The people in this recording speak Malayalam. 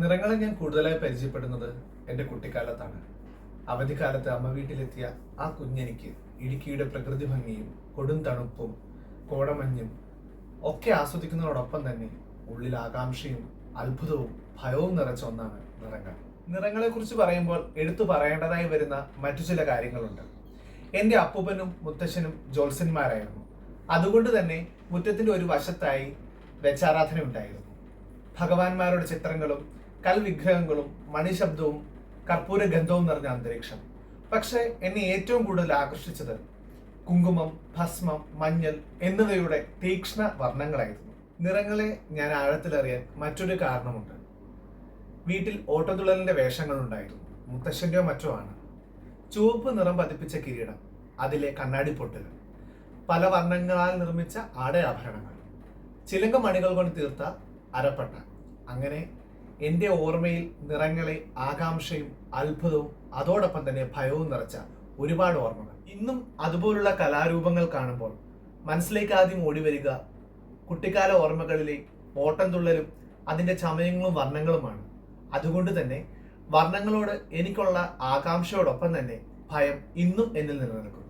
നിറങ്ങളെ ഞാൻ കൂടുതലായി പരിചയപ്പെടുന്നത് എന്റെ കുട്ടിക്കാലത്താണ്. അവധിക്കാലത്ത് അമ്മ വീട്ടിലെത്തിയ ആ കുഞ്ഞെനിക്ക് ഇടുക്കിയുടെ പ്രകൃതി ഭംഗിയും കൊടും തണുപ്പും കോടമഞ്ഞും ഒക്കെ ആസ്വദിക്കുന്നതോടൊപ്പം തന്നെ ഉള്ളിൽ ആകാംക്ഷയും അത്ഭുതവും ഭയവും നിറച്ച ഒന്നാണ് നിറങ്ങൾ. നിറങ്ങളെ കുറിച്ച് പറയുമ്പോൾ എടുത്തു പറയേണ്ടതായി വരുന്ന മറ്റു ചില കാര്യങ്ങളുണ്ട്. എന്റെ അപ്പൂപ്പനും മുത്തശ്ശനും ജോത്സ്യന്മാരായിരുന്നു. അതുകൊണ്ട് തന്നെ മുറ്റത്തിന്റെ ഒരു വശത്തായി വെച്ചാരാധന ഉണ്ടായിരുന്നു ഭഗവാന്മാരുടെ ചിത്രങ്ങളും കൽവിഗ്രഹങ്ങളും മണിശബ്ദവും കർപ്പൂര ഗന്ധവും നിറഞ്ഞ അന്തരീക്ഷം. പക്ഷേ എന്നെ ഏറ്റവും കൂടുതൽ ആകർഷിച്ചത് കുങ്കുമം ഭസ്മം മഞ്ഞൾ എന്നിവയുടെ തീക്ഷ്ണ വർണങ്ങളായിരുന്നു. നിറങ്ങളെ ഞാൻ ആഴത്തിലറിയാൻ മറ്റൊരു കാരണമുണ്ട്. വീട്ടിൽ ഓട്ടതുള്ളലിന്റെ വേഷങ്ങൾ ഉണ്ടായിരുന്നു മുത്തശ്ശന്റെയോ മറ്റോ ആണ്. ചുവപ്പ് നിറം പതിപ്പിച്ച കിരീടം അതിലെ കണ്ണാടി പൊട്ടുകൾ പല വർണങ്ങളാൽ നിർമ്മിച്ച ആടയാഭരണങ്ങൾ. ചിലങ്ക മണികൾ കൊണ്ട് തീർത്ത അരപ്പട്ട അങ്ങനെ എന്റെ ഓർമ്മയിൽ നിറങ്ങളെ ആകാംക്ഷയും അത്ഭുതവും അതോടൊപ്പം തന്നെ ഭയവും നിറച്ച ഒരുപാട് ഓർമ്മകൾ. ഇന്നും അതുപോലുള്ള കലാരൂപങ്ങൾ കാണുമ്പോൾ മനസ്സിലേക്ക് ആദ്യം ഓടി വരിക കുട്ടിക്കാല ഓർമ്മകളിലെ ഓട്ടം തുള്ളലും അതിന്റെ ചമയങ്ങളും വർണങ്ങളുമാണ്. അതുകൊണ്ട് തന്നെ വർണങ്ങളോട് എനിക്കുള്ള ആകാംക്ഷയോടൊപ്പം തന്നെ ഭയം ഇന്നും എന്നിൽ നിലനിൽക്കുന്നു